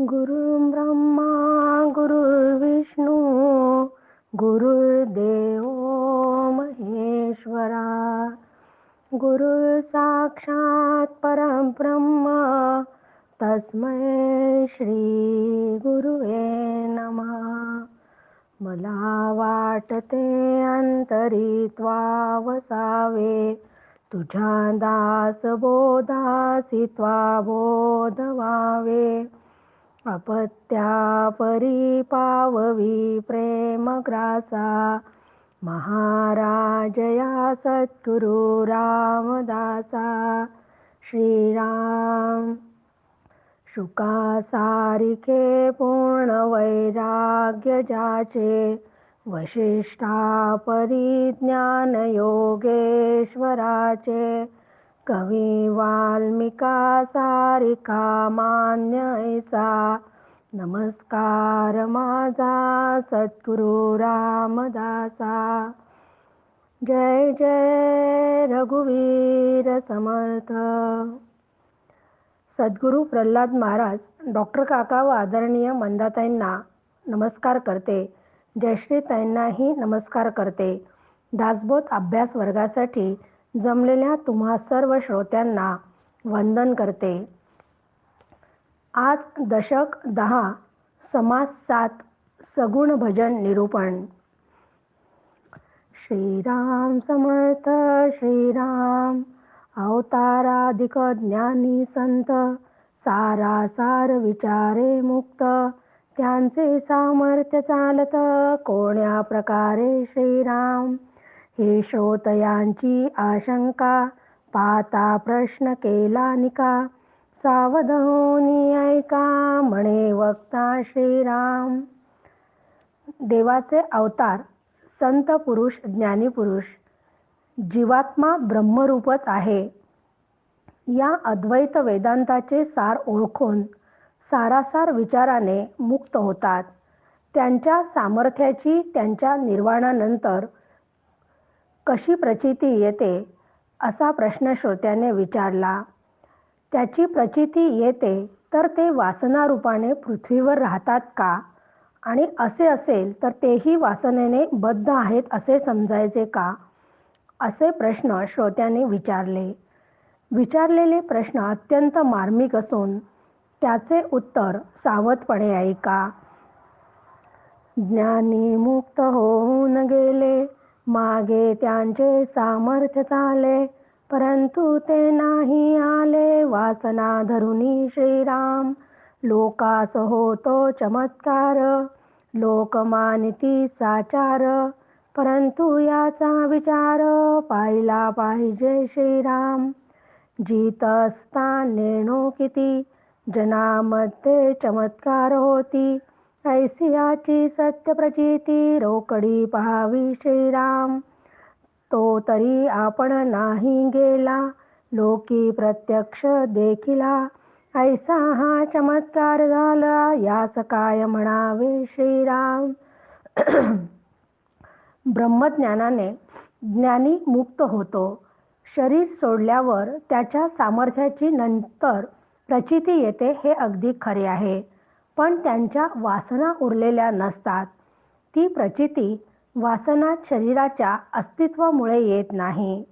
गुरु गुरुर्ब्रह्मा गुरुर्विष्णू गुरुर्देव महेश्वरा गुरु साक्षात परब्रह्म तस्मै श्री गुरुवे नमः. मला वाटते अंतरी वसावे तुझ्या दास बोधासी त्वा बोध व्हावे. अपत्या परी पाववी प्रेम ग्रासा महाराजया सद्गुरु रामदासा। श्रीराम शुका सारिके पूर्ण वैराग्य जाचे वशिष्ठा परिज्ञान योगेश्वराचे कवी वाल्मिका सारिका मान्यचा नमस्कार माझा सद्गुरु रामदासा. जय जय रघुवीर समर्थ. सद्गुरु प्रल्हाद महाराज डॉक्टर काका व आदरणीय मंदाताईंना नमस्कार करते. जयश्रीताईंनाही नमस्कार करते. दासबोध अभ्यास वर्गासाठी जमलेल्या तुम्हा सर्व श्रोत्यांना वंदन करते. आज दशक दहा समास सात सगुण भजन निरूपण. श्रीराम समर्थ श्रीराम अवताराधिक ज्ञानी संत सारा सार विचारे मुक्त त्यांचे सामर्थ्य चालत कोण्या प्रकारे श्रीराम? हे श्रोतयांची आशंका पाता प्रश्न केला निका. सावध होनी ऐका म्हणे वक्ता श्रीराम. देवाचे अवतार संत पुरुष ज्ञानी पुरुष जीवात्मा ब्रह्मरूपच आहे. या अद्वैत वेदांताचे सार ओळखून सारासार विचाराने मुक्त होतात. त्यांच्या सामर्थ्याची त्यांच्या निर्वाणानंतर कशी प्रचिती येते असा प्रश्न श्रोत्याने विचारला. त्याची प्रचिती येते तर ते वासनारूपाने पृथ्वीवर राहतात का? आणि असे असेल तर तेही वासनेने बद्ध आहेत असे समजायचे का? असे प्रश्न श्रोत्याने विचारले. विचारलेले प्रश्न अत्यंत मार्मिक असून त्याचे उत्तर सावधपणे ऐका. ज्ञानी मुक्त होऊन गेले. मागे त्यांचे सामर्थ्य चाले परंतु ते नाही आले. वासना धरुनी श्रीराम लोकास होतो चमत्कार. लोकमानिती साचार परंतु याचा विचार पाहिला पाहिजे श्रीराम. जीत असता नेणो किती जनामध्ये चमत्कार होती. ऐसियाची सत्य प्रचिती रोकडी पहावी श्रीराम. तो तरी आपण नाही गेला लोकी प्रत्यक्ष देखिला. ऐसा हा चमत्कार झाला यास काय म्हणावे श्रीराम? ब्रह्मज्ञानाने ज्ञानी मुक्त होतो. शरीर सोडल्यावर त्याच्या सामर्थ्याची नंतर प्रचिती येते हे अगदी खरे आहे. पण त्यांच्या वासना उरलेल्या नसतात. ती प्रचिती वासना शरीराच्या अस्तित्वामुळे येत नाही.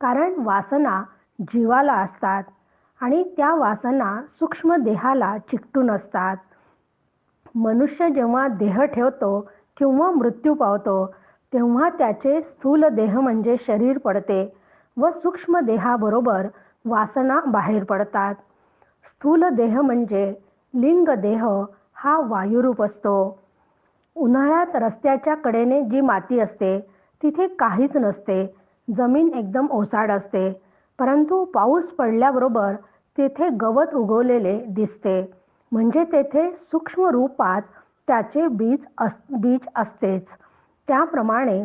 कारण वासना जीवाला असतात आणि त्या वासना सूक्ष्म देहाला चिकटून असतात. मनुष्य जेव्हा देह ठेवतो किंवा मृत्यू पावतो तेव्हा त्याचे स्थूल देह म्हणजे शरीर पडते व सूक्ष्म देहाबरोबर वासना बाहेर पडतात. स्थूल देह म्हणजे लिंग देह हा वायुरूप असतो. उन्हाळ्यात रस्त्याच्या कडेने जी माती असते तिथे काहीच नसते. जमीन एकदम ओसाड असते. परंतु पाऊस पडल्याबरोबर तेथे गवत उगवलेले दिसते. म्हणजे तेथे सूक्ष्म रूपात त्याचे बीज अस बीज असतेच. त्याप्रमाणे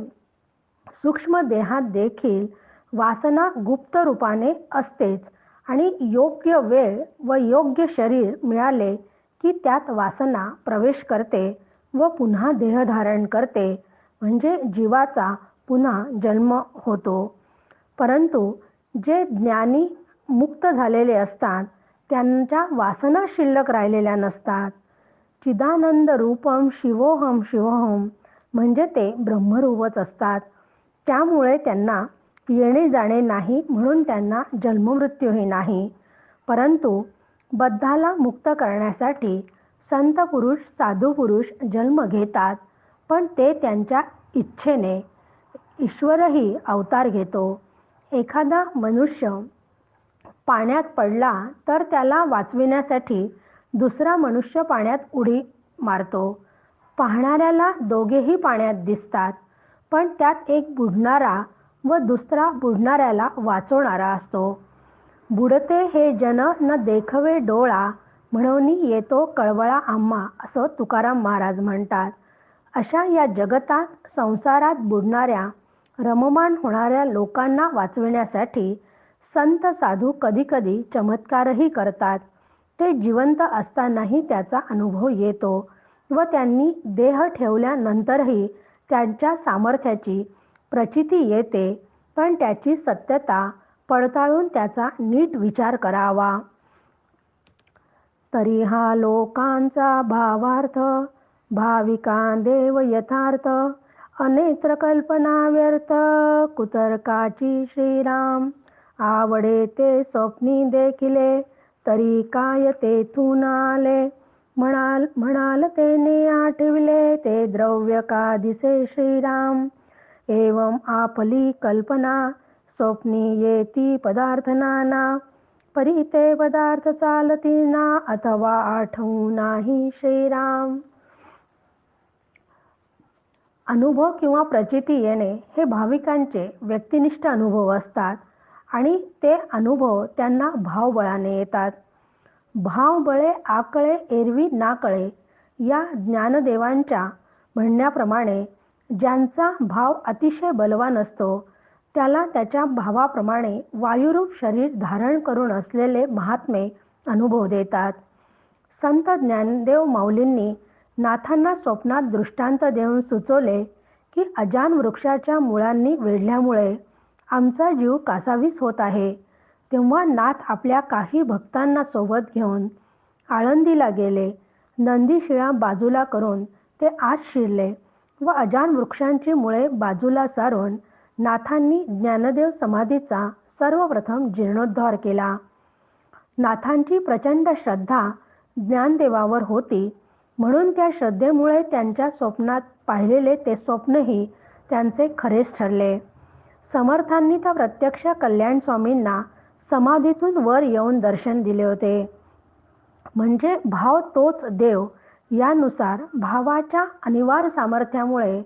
सूक्ष्म देहात देखील वासना गुप्त रूपाने असतेच. आणि योग्य वेळ व योग्य शरीर मिळाले की त्यात वासना प्रवेश करते व पुन्हा देहधारण करते. म्हणजे जीवाचा पुन्हा जन्म होतो. परंतु जे ज्ञानी मुक्त झालेले असतात त्यांच्या वासना शिल्लक राहिलेल्या नसतात. चिदानंद रूपम शिवोहम शिवोहम म्हणजे ते ब्रह्मरूपच असतात. त्यामुळे त्यांना येणे जाणे नाही म्हणून त्यांना जन्ममृत्यूही नाही. परंतु बद्धाला मुक्त करण्यासाठी संत पुरुष साधू पुरुष जन्म घेतात पण ते त्यांच्या इच्छेने ईश्वरही अवतार घेतो. एखादा मनुष्य पाण्यात पडला तर त्याला वाचविण्यासाठी दुसरा मनुष्य पाण्यात उडी मारतो. पाहणाऱ्याला दोघेही पाण्यात दिसतात पण त्यात एक बुडणारा व दुसरा बुडणाऱ्याला वाचवणारा असतो. बुडते हे जन न देखवे डोळा म्हणून येतो कळवळा आम्हा असं तुकाराम महाराज म्हणतात. अशा या जगतात संसारात बुडणाऱ्या रममान होणाऱ्या लोकांना वाचविण्यासाठी संत साधू कधीकधी चमत्कारही करतात. ते जिवंत असतानाही त्याचा अनुभव येतो व त्यांनी देह ठेवल्यानंतरही त्यांच्या सामर्थ्याची प्रचिती येते पण त्याची सत्यता पडताळून त्याचा नीट विचार करावा. तरी हा लोकांचा भावार्थ भाविका देव यथार्थ अनेत्र कल्पना व्यर्थ. कुतर्काची श्रीराम आवडे ते स्वप्नी देखिले तरी काय तेथून आले? म्हणाल म्हणाल तेने आठविले ते द्रव्य का दिसे श्रीराम? एवं आपली कल्पना स्वप्नी येती पदार्थ नाना परी ते पदार्थ चालती ना अथवा आठवू नाही श्रीराम. अनुभव किंवा प्रचिती येणे हे भाविकांचे व्यक्तिनिष्ठ अनुभव असतात आणि ते अनुभव त्यांना भावबळाने येतात. भावबळे आकळे एरवी नाकळे या ज्ञानदेवांच्या म्हणण्याप्रमाणे ज्यांचा भाव अतिशय बलवान असतो त्याला त्याच्या भावाप्रमाणे वायुरूप शरीर धारण करून असलेले महात्मे अनुभव देतात. संत ज्ञानदेव माऊलींनी नाथांना स्वप्नात दृष्टांत देऊन सुचवले की अजान वृक्षाच्या मुळांनी वेढल्यामुळे आमचा जीव कासावीस होत आहे. तेव्हा नाथ आपल्या काही भक्तांना सोबत घेऊन आळंदीला गेले. नंदीशिळा बाजूला करून ते आत शिरले. व अजान वृक्षांची मुळे बाजूला सारून नाथांनी ज्ञानदेव समाधीचा सर्वप्रथम जीर्णोद्धार केला. नाथांची प्रचंड श्रद्धा ज्ञानदेवावर होती. म्हणून त्या श्रद्धेमुळे त्यांच्या स्वप्नात पाहिलेले ते स्वप्नही त्यांचे खरेच ठरले. समर्थांनी त्या प्रत्यक्ष कल्याण स्वामींना समाधीतून वर येऊन दर्शन दिले होते. म्हणजे भाव तोच देव यानुसार भावाच्या अनिवार्य सामर्थ्यामुळे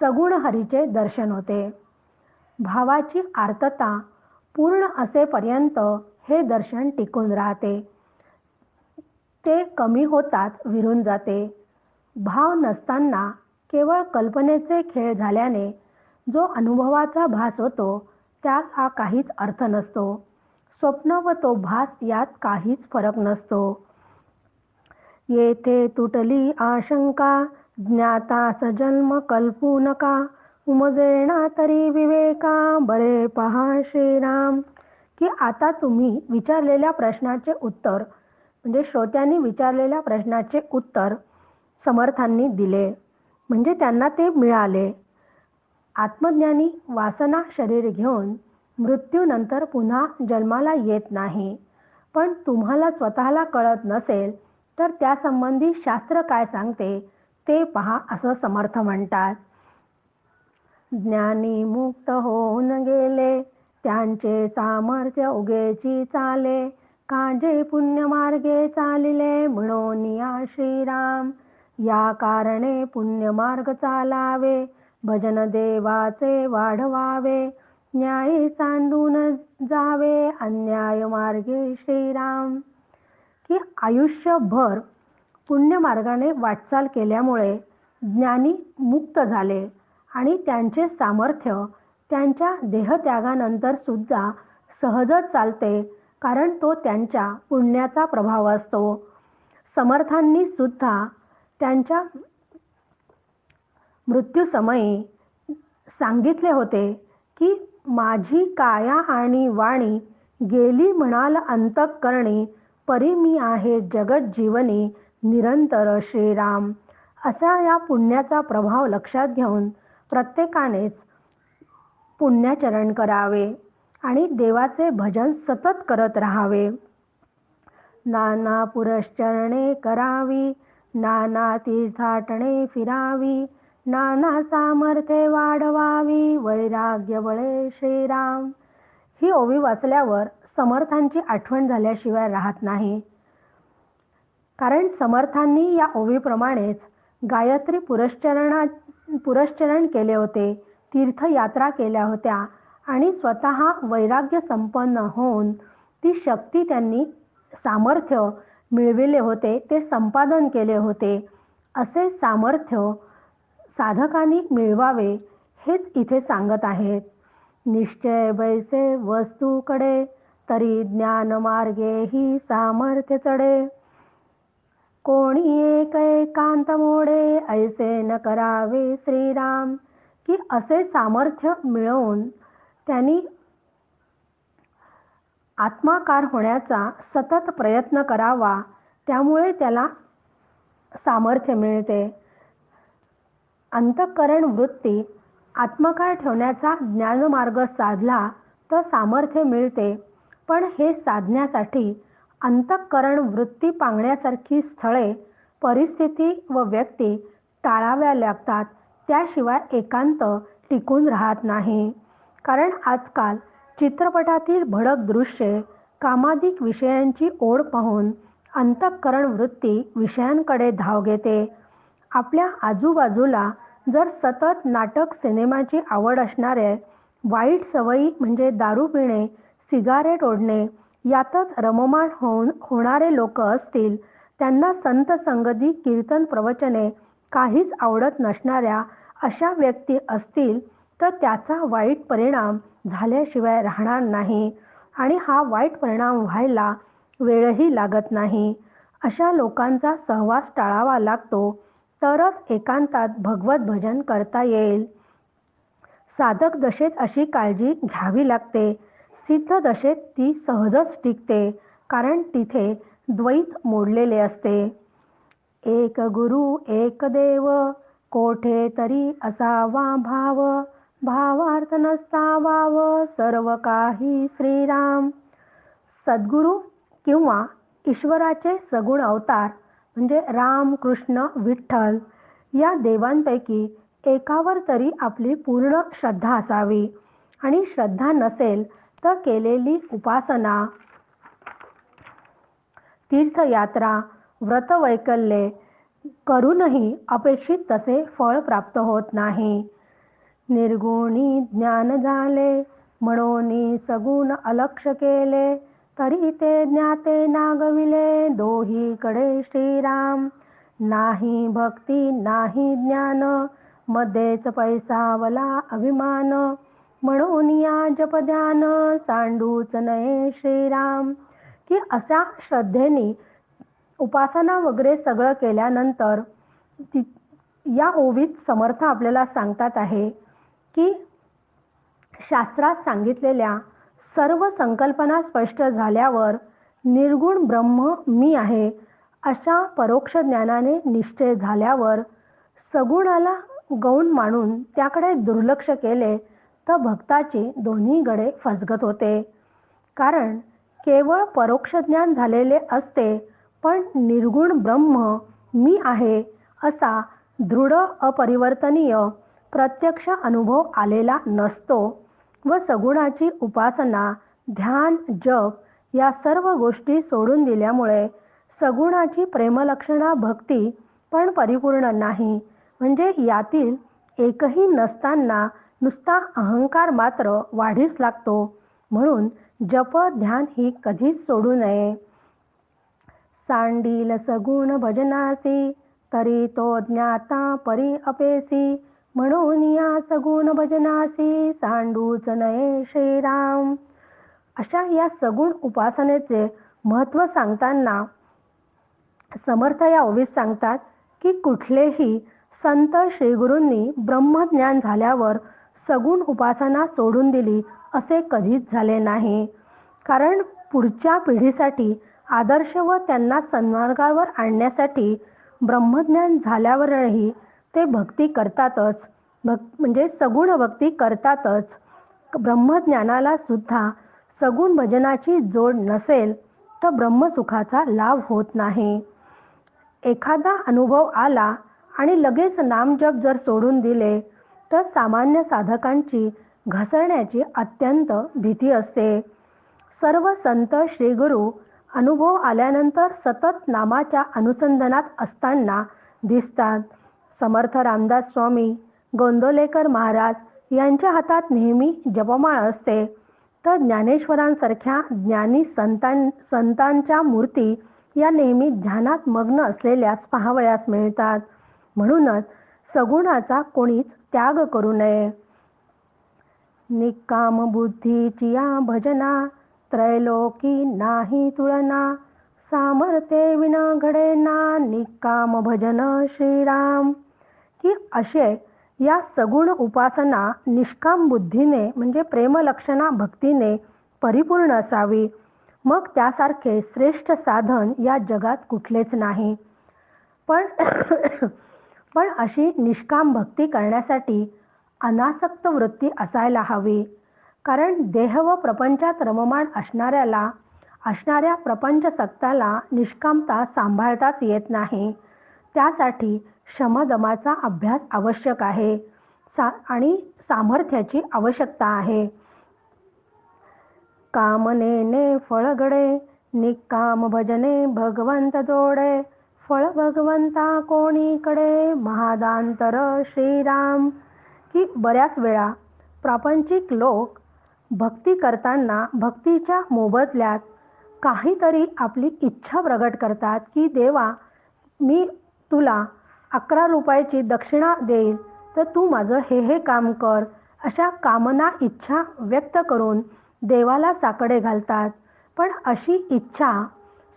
सगुण हरीचे दर्शन होते. भावाची आर्तता पूर्ण असेपर्यंत हे दर्शन टिकून राहते. ते कमी होताच विरून जाते. भाव नसताना केवळ कल्पनेचे खेळ झाल्याने जो अनुभवाचा भास होतो त्यात हा काहीच अर्थ नसतो. स्वप्न व तो भास यात काहीच फरक नसतो. येथे तुटली आशंका ज्ञाता सजन्म कल्पू नका उमजेना तरी विवेका बरे पहा श्रीराम. की आता तुम्ही विचारलेल्या प्रश्नाचे उत्तर म्हणजे श्रोत्यांनी विचारलेल्या प्रश्नाचे उत्तर समर्थांनी दिले म्हणजे त्यांना ते मिळाले. आत्मज्ञानी वासना शरीर घेऊन मृत्यूनंतर पुन्हा जन्माला येत नाही पण तुम्हाला स्वतःला कळत नसेल तर त्यासंबंधी शास्त्र काय सांगते ते पहा असं समर्थ म्हणतात. ज्ञानी मुक्त होऊन गेले त्यांचे सामर्थ्य उगेची चाले काजे पुण्यमार्गे चालिले म्हणून या श्रीराम. या कारणे पुण्यमार्ग चालावे भजन देवाचे वाढवावे न्याय सांडून जावे अन्याय मार्गे श्रीराम. की आयुष्यभर पुण्यमार्गाने वाटचाल केल्यामुळे ज्ञानी मुक्त झाले आणि त्यांचे सामर्थ्य त्यांच्या देहत्यागानंतर सुद्धा सहजच चालते कारण तो त्यांच्या पुण्याचा प्रभाव असतो. समर्थांनी सुद्धा त्यांच्या मृत्यूसमयी सांगितले होते की माझी काया आणि वाणी गेली म्हणाल अंतकरणी परी मी आहे जगत जीवने निरंतर श्रीराम. असा या पुण्याचा प्रभाव लक्षात घेऊन प्रत्येकानेच पुण्याचरण करावे आणि देवाचे भजन सतत करत राहावे. नाना पुरश्चरणे करावी नाना तीर्थाटणे फिरावी नाना सामर्थ्ये वाढवावी वैराग्य बळे श्रीराम. ही ओवी वाचल्यावर समर्थांची आठवण झाल्याशिवाय राहत नाही. कारण समर्थांनी या ओवीप्रमाणेच गायत्री पुरश्चरणा पुरश्चरण केले होते तीर्थयात्रा केल्या होत्या आणि स्वतः वैराग्य संपन्न होऊन ती शक्ती त्यांनी सामर्थ्य मिळविले होते ते संपादन केले होते. असे सामर्थ्य साधकांनी मिळवावे हेच इथे सांगत आहेत. निश्चय बैसे वस्तूकडे तरी ज्ञान मार्गे ही सामर्थ्य चढे. कोणी एक एकांत मोडे ऐसे न करावे श्रीराम. की असे सामर्थ्य मिळवून त्यांनी आत्माकार होण्याचा सतत प्रयत्न करावा त्यामुळे त्याला सामर्थ्य मिळते. अंतःकरण वृत्ती आत्मकार ठेवण्याचा ज्ञानमार्ग साधला तर सामर्थ्य मिळते. पण हे साधण्यासाठी अंतःकरण वृत्ती पांगण्यासारखी स्थळे परिस्थिती व व्यक्ती टाळाव्या लागतात. त्याशिवाय एकांत टिकून राहत नाही. कारण आजकाल चित्रपटातील भडक दृश्ये कामाधिक विषयांची ओढ पाहून अंतःकरण वृत्ती विषयांकडे धाव घेते. आपल्या आजूबाजूला जर सतत नाटक सिनेमाची आवड असणारे वाईट सवयी म्हणजे दारू पिणे सिगारेट ओढणे यातच रममाण होऊन होणारे लोक असतील त्यांना संत संगती कीर्तन प्रवचने काहीच आवडत नसणाऱ्या अशा व्यक्ती असतील तर त्याचा वाईट परिणाम झाल्याशिवाय राहणार नाही आणि हा वाईट परिणाम व्हायला वेळही लागत नाही. अशा लोकांचा सहवास टाळावा लागतो तरच एकांतात भगवत भजन करता येईल. साधक दशेत अशी काळजी घ्यावी लागते. सिद्ध दशेत ती सहजच टिकते कारण तिथे द्वैत मोडलेले असते. एक गुरु एक देव कोठे तरी असावा भाव भावार्थ नसावाव सर्व काही श्रीराम. सद्गुरू किंवा ईश्वराचे सगुण अवतार म्हणजे राम कृष्ण विठ्ठल या देवांपैकी एकावर तरी आपली पूर्ण श्रद्धा असावी. आणि श्रद्धा नसेल तर केलेली उपासना तीर्थयात्रा व्रतवैकल्ये करूनही अपेक्षित तसे फळ प्राप्त होत नाही. निर्गुणी ज्ञान झाले म्हणून सगुण अलक्ष केले तरी ते ज्ञाते नागविले दोहीकडे श्रीराम. नाही भक्ती नाही ज्ञान मध्येच पैसावला अभिमान. म्हणून या जपध्यान सांडूच नये श्रीराम. की अशा श्रद्धेने उपासना वगैरे सगळं केल्यानंतर या ओवीत समर्थ आपल्याला सांगतात आहे की शास्त्रात सांगितलेल्या सर्व संकल्पना स्पष्ट झाल्यावर निर्गुण ब्रह्म मी आहे अशा परोक्ष ज्ञानाने निश्चय झाल्यावर सगुणाला गौण मानून त्याकडे दुर्लक्ष केले तर भक्ताची दोन्ही गडे फसगत होते. कारण केवळ परोक्ष ज्ञान झालेले असते पण निर्गुण ब्रह्म मी आहे असा दृढ अपरिवर्तनीय प्रत्यक्ष अनुभव आलेला नसतो व सगुणाची उपासना ध्यान जप या सर्व गोष्टी सोडून दिल्यामुळे सगुणाची प्रेमलक्षणा भक्ती पण परिपूर्ण नाही. म्हणजे यातील एकही नसताना नुसता अहंकार मात्र वाढीस लागतो. म्हणून जप ध्यान ही कधीच सोडू नये. सांडील सगुण भजनासी तरी तो ज्ञाता परी अपेसी. म्हणून या सगुण भजनासी सांडूच नये श्रीराम. अशा या सगुण उपासनेचे महत्त्व सांगताना समर्थ या ओवीत सांगतात की कुठलेही संत श्रीगुरूंनी ब्रह्मज्ञान झाल्यावर सगुण उपासना सोडून दिली असे कधीच झाले नाही. कारण पुढच्या पिढीसाठी आदर्श व त्यांना सन्मार्गावर आणण्यासाठी ब्रह्मज्ञान झाल्यावरही ते भक्ती करतातच. भक् म्हणजे सगुण भक्ती करतातच. ब्रह्मज्ञानाला सुद्धा सगुण भजनाची जोड नसेल तर ब्रह्मसुखाचा लाभ होत नाही. एखादा अनुभव आला आणि लगेच नामजप जर सोडून दिले तर सामान्य साधकांची घसरण्याची अत्यंत भीती असते. सर्व संत श्रीगुरु अनुभव आल्यानंतर सतत नामाच्या अनुसंधानात असताना दिसतात. समर्थ रामदास स्वामी गोंदोलेकर महाराज यांच्या हातात नेहमी जपमाळ असते. तर ज्ञानेश्वरांसारख्या ज्ञानी संतां संतांच्या मूर्ती या नेहमी ध्यानात मग्न असलेल्यास पाहावयास मिळतात. म्हणूनच सगुणाचा कोणीच त्याग करू नये. निकाम बुद्धीची या भजना त्रैलोकी नाही तुळना सामर्थ्ये विना घडे ना निकाम भजन श्रीराम. की असे या सगुण उपासना निष्काम बुद्धीने म्हणजे प्रेमलक्षणा भक्तीने परिपूर्ण असावी. मग त्यासारखे श्रेष्ठ साधन या जगात कुठलेच नाही. पण पण अशी निष्काम भक्ती करण्यासाठी अनासक्त वृत्ती असायला हवी. कारण देह व प्रपंचात रममाण असणाऱ्याला असणाऱ्या प्रपंचसक्ताला निष्कामता सांभाळताच येत नाही. त्यासाठी शमदमाचा अभ्यास आवश्यक आहे. सा आणि सामर्थ्याची आवश्यकता आहे. कामनेने फळगडे निकाम भजने भगवंत जोडे फळ भगवंता कोणीकडे? महादांतर श्रीराम. की बऱ्याच वेळा प्रापंचिक लोक भक्ती करताना भक्तीच्या मोबदल्यात काहीतरी आपली इच्छा प्रगट करतात की देवा मी तुला अकरा रुपयाची दक्षिणा देईल तर तू माझं हे हे काम कर अशा कामना इच्छा व्यक्त करून देवाला साकडे घालतात. पण अशी इच्छा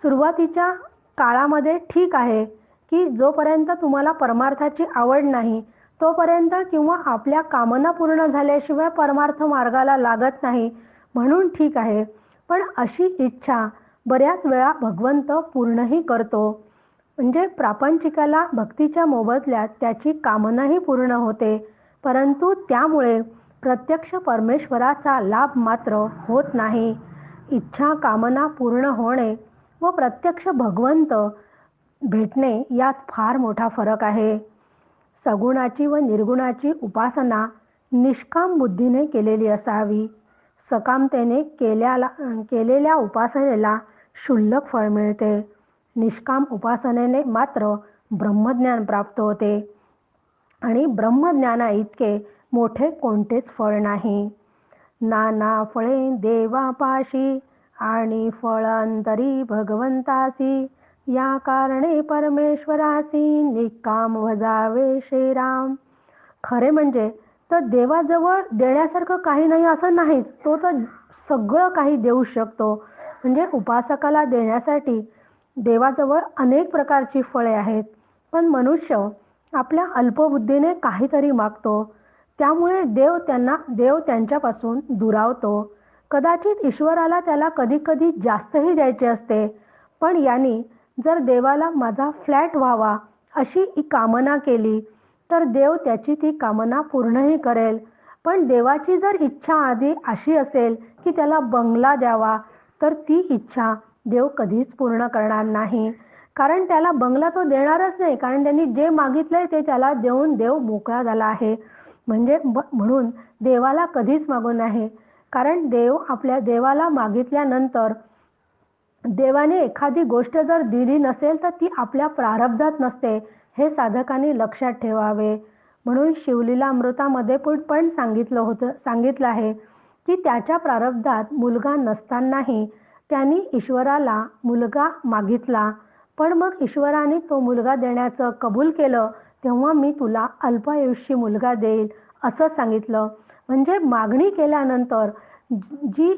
सुरुवातीच्या काळामध्ये ठीक आहे की जोपर्यंत तुम्हाला परमार्थाची आवड नाही तोपर्यंत किंवा आपल्या कामना पूर्ण झाल्याशिवाय परमार्थ मार्गाला लागत नाही म्हणून ठीक आहे. पण अशी इच्छा बऱ्याच वेळा भगवंत पूर्णही करतो. म्हणजे प्रापंचिकाला भक्तीच्या मोबदल्यात त्याची कामनाही पूर्ण होते. परंतु त्यामुळे प्रत्यक्ष परमेश्वराचा लाभ मात्र होत नाही. इच्छा कामना पूर्ण होणे व प्रत्यक्ष भगवंत भेटणे यात फार मोठा फरक आहे. सगुणाची व निर्गुणाची उपासना निष्काम बुद्धीने केलेली असावी. सकामतेने केल्याला केलेल्या उपासनेला क्षुल्लक फळ मिळते. निष्काम उपासनेने मात्र ब्रह्मज्ञान प्राप्त होते. आणि ब्रह्मज्ञाना इतके मोठे कोणतेच फळ नाही. नाना फळे देवापाशी आणि फळांतरी भगवंतासी. या कारणे परमेश्वरासी निकाम वजावे श्रीराम. खरे म्हणजे तर देवाजवळ देण्यासारखं काही नाही असं नाहीच. तो तर सगळं काही देऊ शकतो. म्हणजे उपासकाला देण्यासाठी देवाजवळ अनेक प्रकारची फळे आहेत. पण मनुष्य आपल्या अल्पबुद्धीने काहीतरी मागतो. त्यामुळे देव त्यांना देव त्यांच्यापासून दुरावतो. कदाचित ईश्वराला त्याला कधी कधी जास्तही द्यायचे असते पण यांनी जर देवाला माझा फ्लॅट व्हावा अशी कामना केली तर देव त्याची ती कामना पूर्णही करेल. पण देवाची जर इच्छा आधी अशी असेल की त्याला बंगला द्यावा तर ती इच्छा देव कधीच पूर्ण करणार नाही. कारण त्याला बंगला तो देणारच नाही कारण त्यांनी जे मागितलंय ते त्याला देऊन देव मोकळा झाला आहे. म्हणजे म्हणून देवाला कधीच मागू नाही कारण देव आपल्या देवाला मागितल्यानंतर देवाने एखादी गोष्ट जर दिली नसेल तर ती आपल्या प्रारब्धात नसते हे साधकांनी लक्षात ठेवावे. म्हणून शिवलीला अमृतामध्ये पण सांगितलं होतं सांगितलं आहे की त्याच्या प्रारब्धात मुलगा नसतानाही त्यांनी ईश्वराला मुलगा मागितला. पण मग ईश्वराने तो मुलगा देण्याचं कबूल केलं तेव्हा मी तुला अल्पायुष्य मुलगा देईल असं सांगितलं. म्हणजे मागणी केल्यानंतर जी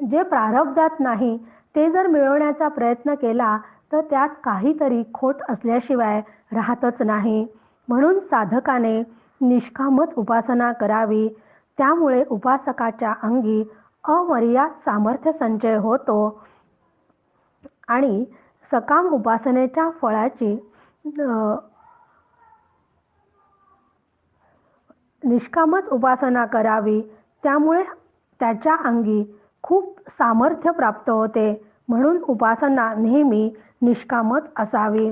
जे प्रारब्धात नाही ते जर मिळवण्याचा प्रयत्न केला तर त्यात काहीतरी खोट असल्याशिवाय राहतच नाही. म्हणून साधकाने निष्कामच उपासना करावी. त्यामुळे उपासकाच्या अंगी अमर्याद सामर्थ्य संचय होतो. आणि सकाम उपासनेच्या फळाची निष्कामच उपासना करावी. त्यामुळे त्याच्या अंगी खूप सामर्थ्य प्राप्त होते. म्हणून उपासना नेहमी निष्कामच असावी.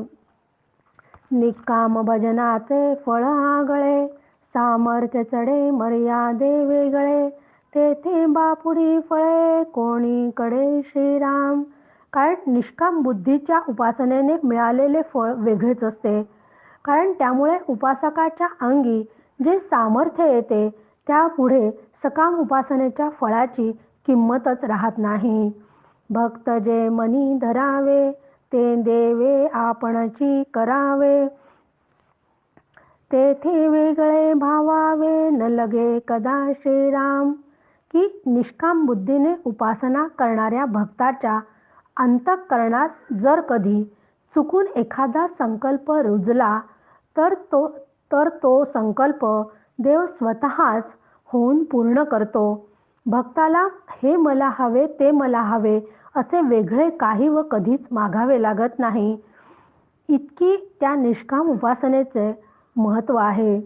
निष्काम भजनाचे फळ आगळे सामर्थ्य चढे मर्यादे वेगळे. तेथे बापुरी फळे कोणीकडे श्रीराम. कारण निष्काम बुद्धीच्या उपासनेने मिळालेले फळ वेगळेच असते. कारण त्यामुळे उपासकाच्या अंगी जे सामर्थ्य येते त्यापुढे सकाम उपासनेच्या फळाची किंमतच राहत नाही. भक्त जे मनी धरावे ते देवे आपणची करावे. तेथे वेगळे भावावे न लगे कदा श्रीराम. की निष्काम बुद्धीने उपासना करणाऱ्या भक्ताच्या अंतःकरणात जर कधी चुकून एखादा संकल्प रुजला तर तो तर तो संकल्प देव स्वतःच होऊन पूर्ण करतो. भक्ताला हे मला हवे ते मला हवे असे वेगळे काही व कधीच मागावे लागत नाही. इतकी त्या निष्काम उपासनेचे महत्त्व आहे.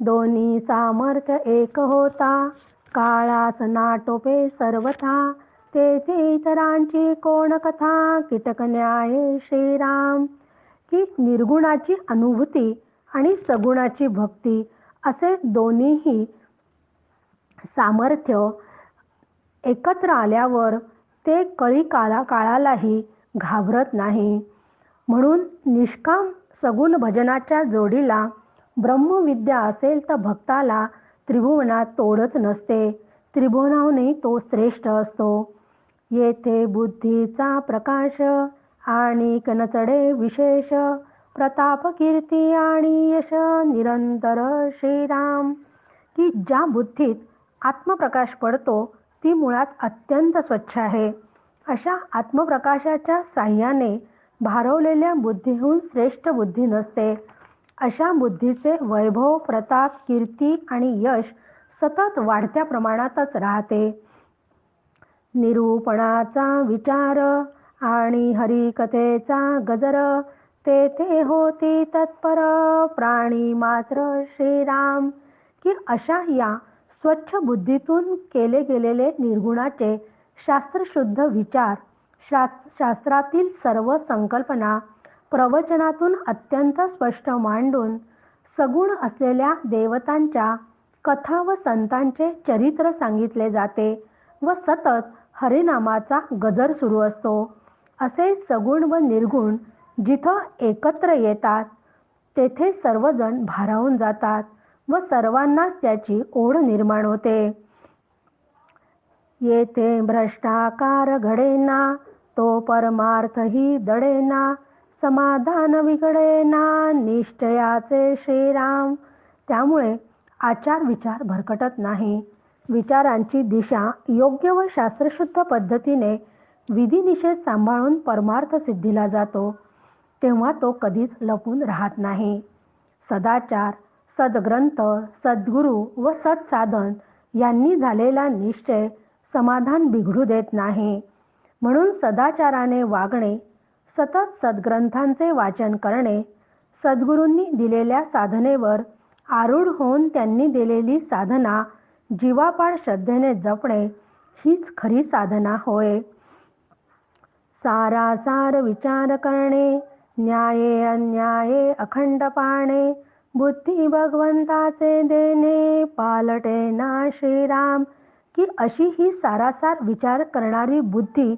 दोन्ही सामर्थ्य एक होता. काळास नाटोपे सर्वथा. तेथे इतरांची कोण कथा कीटक न्याय श्रीराम. की निर्गुणाची अनुभूती आणि सगुणाची भक्ती असे दोन्हीही सामर्थ्य एकत्र आल्यावर ते कळी काला काळालाही घाबरत नाही. म्हणून निष्काम सगुण भजनाच्या जोडीला ब्रह्मविद्या असेल तर भक्ताला त्रिभुवनात तोडच नसते. त्रिभुवनाहूनही तो श्रेष्ठ असतो. येथे बुद्धीचा प्रकाश आणि कनचडे विशेष प्रताप कीर्ती आणि यश निरंतर श्रीराम. की ज्या बुद्धीत आत्मप्रकाश पडतो ती मुळात अत्यंत स्वच्छ आहे. अशा आत्मप्रकाशाच्या साह्याने भारवलेल्या बुद्धीहून श्रेष्ठ बुद्धी नसते. अशा बुद्धीचे वैभव प्रताप कीर्ती आणि यश सतत वाढत्या प्रमाणातच राहते. निरूपणाचा विचार आणि हरिकथेचा गजर तेथे होती तत्पर प्राणी मात्र श्रीराम. की अशा या स्वच्छ बुद्धीतून केले गेलेले निर्गुणाचे शास्त्रशुद्ध विचार शास्त्रातील सर्व संकल्पना प्रवचनातून अत्यंत स्पष्ट मांडून सगुण असलेल्या देवतांच्या कथा व संतांचे चरित्र सांगितले जाते व सतत हरिनामाचा गजर सुरू असतो. असे सगुण व निर्गुण जिथं एकत्र येतात तेथे सर्वजण भारावून जातात व सर्वांनाच त्याची ओढ निर्माण होते. येथे भ्रष्टाकार घडेना तो परमार्थही दडेना समाधान विघडेना निश्चयाचे श्रीराम. त्यामुळे आचार विचार भरकटत नाही. विचारांची दिशा योग्य व शास्त्रशुद्ध पद्धतीने विधिनिषेध सांभाळून परमार्थ सिद्धीला जातो. तेव्हा तो कधीच लपून राहत नाही. सदाचार सद्ग्रंथ सद्गुरू व सत्साधन यांनी झालेला निश्चय समाधान बिघडू देत नाही. म्हणून सदाचाराने वागणे सतत सद्ग्रंथांचे वाचन करणे सद्गुरूंनी दिलेल्या साधनेवर आरूढ होऊन त्यांनी दिलेली साधना जीवापाड श्रद्धेने जपणे हीच खरी साधना होय. सारासार विचार करणे न्याये अन्याये अखंड पाणे बुद्धी भगवंताचे देणे पालटे ना श्रीराम. की अशी ही सारासार विचार करणारी बुद्धी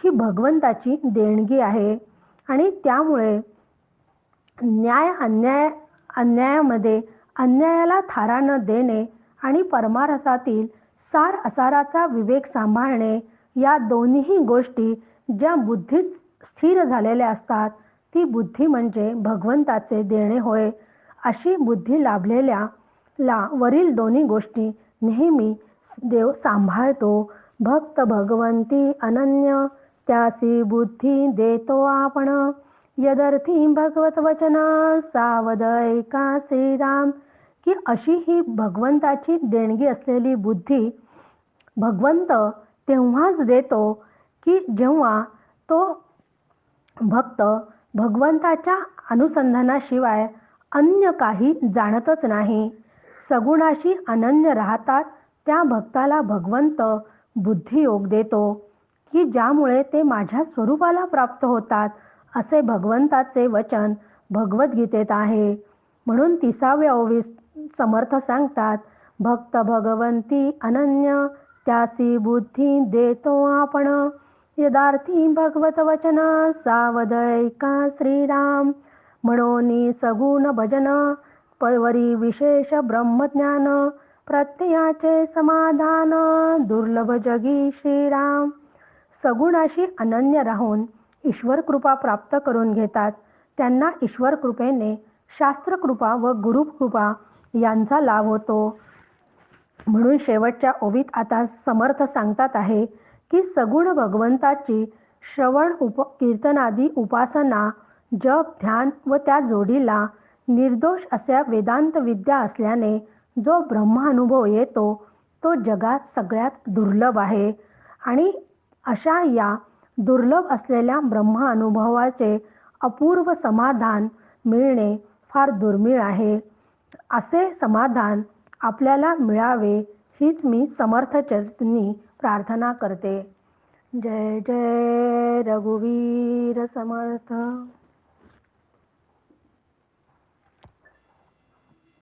ही भगवंताची देणगी आहे. आणि त्यामुळे न्याय अन्याय अन्यायामध्ये अन्यायाला थारा न देणे आणि परमारसातील सार असाराचा विवेक सांभाळणे या दोन्ही गोष्टी ज्या बुद्धीत स्थिर झालेल्या असतात ती बुद्धी म्हणजे भगवंताचे देणे होय अशी बुद्धी लाभलेल्या ला वरील दोन्ही गोष्टी नेहमी देव सांभाळतो. भक्त भगवंती अनन्य त्यासी बुद्धी देतो आपण. यदर्थी भगवत वचन सावध ऐका श्रीराम? की अशी ही भगवंताची देणगी असलेली बुद्धी भगवंत तेव्हाच देतो की जेव्हा तो भक्त भगवंताच्या अनुसंधानाशिवाय अन्य काही जाणतच नाही. सगुणाशी अनन्य राहतात त्या भक्ताला भगवंत बुद्धियोग देतो की ज्यामुळे ते माझ्या स्वरूपाला प्राप्त होतात असे भगवंताचे वचन भगवद्गीतेत आहे. म्हणून तिसाव्या ओवी समर्थ सांगतात भक्त भगवंती अनन्य त्यासी बुद्धी देतो आपण. यदार्थी भगवत वचन सावदैका श्रीराम. म्हणून सगुण भजन पवरी विशेष ब्रह्मज्ञान प्रत्ययाचे समाधान दुर्लभ जगी श्रीराम. सगुणाशी अनन्य राहून ईश्वर कृपा प्राप्त करून घेतात. त्यांना ईश्वर कृपेने शास्त्रकृपा व गुरुकृपा यांचा लाभ होतो. म्हणून शेवटच्या ओवीत आता समर्थ सांगतात आहे की सगुण भगवंताची श्रवण उप कीर्तनादी उपासना जप ध्यान व त्या जोडीला निर्दोष अशा वेदांत विद्या असल्याने जो ब्रह्मानुभव येतो तो जगात सगळ्यात दुर्लभ आहे. आणि अशा या दुर्लभ असलेल्या ब्रह्मानुभवाचे अपूर्व समाधान मिळणे फार दुर्मिळ आहे. असे समाधान आपल्याला मिळावे हीच मी समर्थ चरणी प्रार्थना करते. जय जय रघुवीर समर्थ.